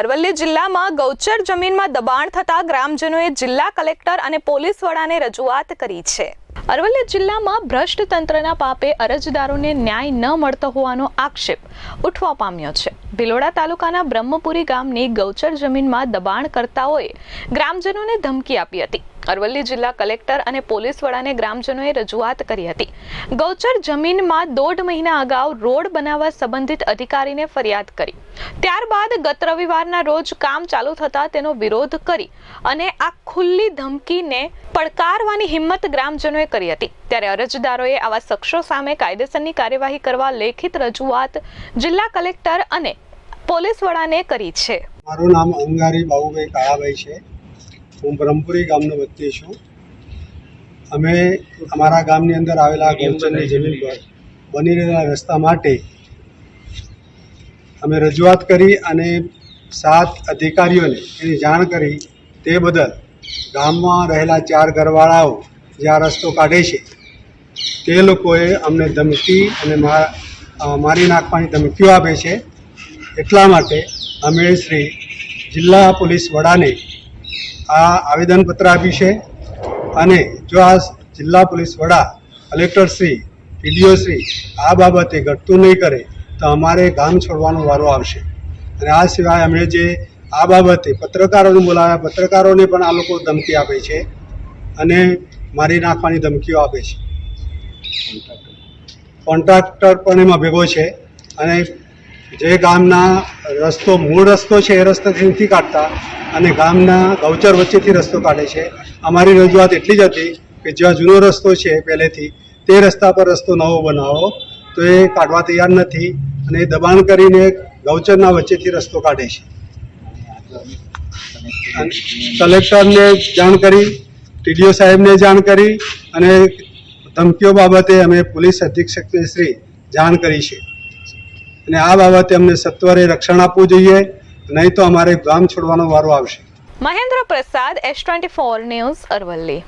અરવલ્લી જિલ્લામાં ગૌચર જમીનમાં દબાણ થતા ગ્રામજનોએ જિલ્લા કલેક્ટર અને પોલીસ વડાને રજૂઆત કરી છે. અરવલ્લી જિલ્લામાં ભ્રષ્ટ તંત્રના પાપે અરજદારોને ન્યાય ન મળતો હોવાનો આક્ષેપ ઉઠવા પામ્યો છે. ભિલોડા તાલુકાના બ્રહ્મપુરી ગામની ગૌચર જમીનમાં દબાણકર્તાઓએ ગ્રામજનોને ધમકી આપી હતી. અરવલ્લી જિલ્લા કલેક્ટર અને પોલીસ વડાને ગ્રામજનોએ રજૂઆત કરી હતી. ગૌચર જમીનમાં દોઢ મહિના અગાઉ રોડ બનાવવા સંબંધિત અધિકારીને ફરિયાદ કરી. ત્યારબાદ ગત રવિવારના રોજ કામ ચાલુ થતા તેનો વિરોધ કરી અને આ ખુલ્લી ધમકીને પડકારવાની હિંમત ગ્રામજનોએ કરી હતી. ત્યારે અરજદારોએ આવા શખ્સો સામે કાયદેસરની કાર્યવાહી કરવા લેખિત રજૂઆત જિલ્લા કલેક્ટર અને પોલીસ વડાને કરી છે. મારું નામ અંગારી બાહુભાઈ કાળાભાઈ છે. હું બ્રહ્મપુરી ગામનો વતની છું. અમે અમારા ગામની અંદર આવેલા ગૌચરની જમીન પર બની રહેલા રસ્તા માટે અમે રજૂઆત કરી અને સાત અધિકારીઓને એની જાણ કરી તે બદલ ગામમાં રહેલા ચાર ઘરવાળાઓ જે આ રસ્તો કાઢે છે તે લોકોએ અમને ધમકી અને મારી નાખવાની ધમકીઓ આપે છે. એટલા માટે અમે શ્રી જિલ્લા પોલીસ વડાને આ આવેદનપત્ર આપ્યું છે અને જો આ જિલ્લા પોલીસ વડા કલેક્ટર શ્રી, પીડીઓ શ્રી આ બાબતે ઘટતું નહીં કરે તો અમારે ગામ છોડવાનો વારો આવશે. અને આ સિવાય અમે જે આ બાબતે પત્રકારોને બોલાવ્યા, પત્રકારોને પણ આ લોકો ધમકી આપે છે અને મારી નાખવાની ધમકીઓ આપે છે. કોન્ટ્રાક્ટર. પણ એમાં ભેગો છે અને જે ગામના રસ્તો, મૂળ રસ્તો છે, એ રસ્તાથી નથી કાઢતા અને ગામના ગૌચર વચ્ચેથી રસ્તો કાઢે છે. અમારી રજૂઆત એટલી જ હતી કે જ્યાં જૂનો રસ્તો છે પહેલેથી, તે રસ્તા પર રસ્તો નવો બનાવો. તો એ કાઢવા તૈયાર નથી અને એ દબાણ કરીને ગૌચરના વચ્ચેથી રસ્તો કાઢે છે. કલેક્ટરને જાણ કરી, ટીડીઓ સાહેબને જાણ કરી અને ધમકીઓ બાબતે અમે પોલીસ અધિક્ષકને શ્રી જાણ કરી છે. અને આ બાબતે અમને સત્વરે રક્ષણ આપવું જોઈએ, નહીં તો અમારે ગામ છોડવાનો વારો આવશે. Mahendra Prasad S twenty four news Aravalli.